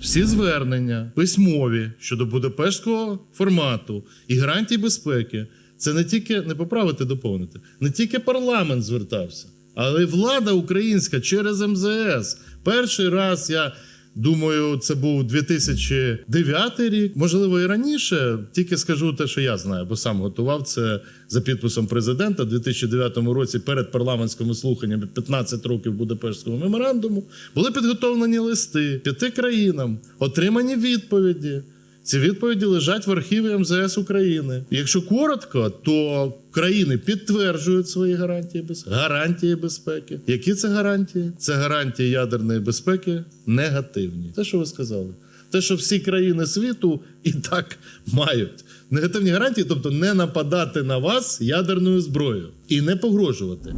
всі звернення письмові щодо Будапештського формату і гарантій безпеки. Це не тільки не поправити, доповнити, не тільки парламент звертався, але й влада українська через МЗС. Перший раз я думаю, це був 2009 рік, можливо, і раніше. Тільки скажу те, що я знаю, бо сам готував це за підписом президента у 2009 році перед парламентськими слуханнями 15 років Будапештського меморандуму. Були підготовлені листи п'яти країнам, отримані відповіді. Ці відповіді лежать в архіві МЗС України. Якщо коротко, то країни підтверджують свої гарантії безпеки. Гарантії безпеки. Які це гарантії? Це гарантії ядерної безпеки негативні. Те, що ви сказали. Те, що всі країни світу і так мають негативні гарантії, тобто не нападати на вас ядерною зброєю і не погрожувати.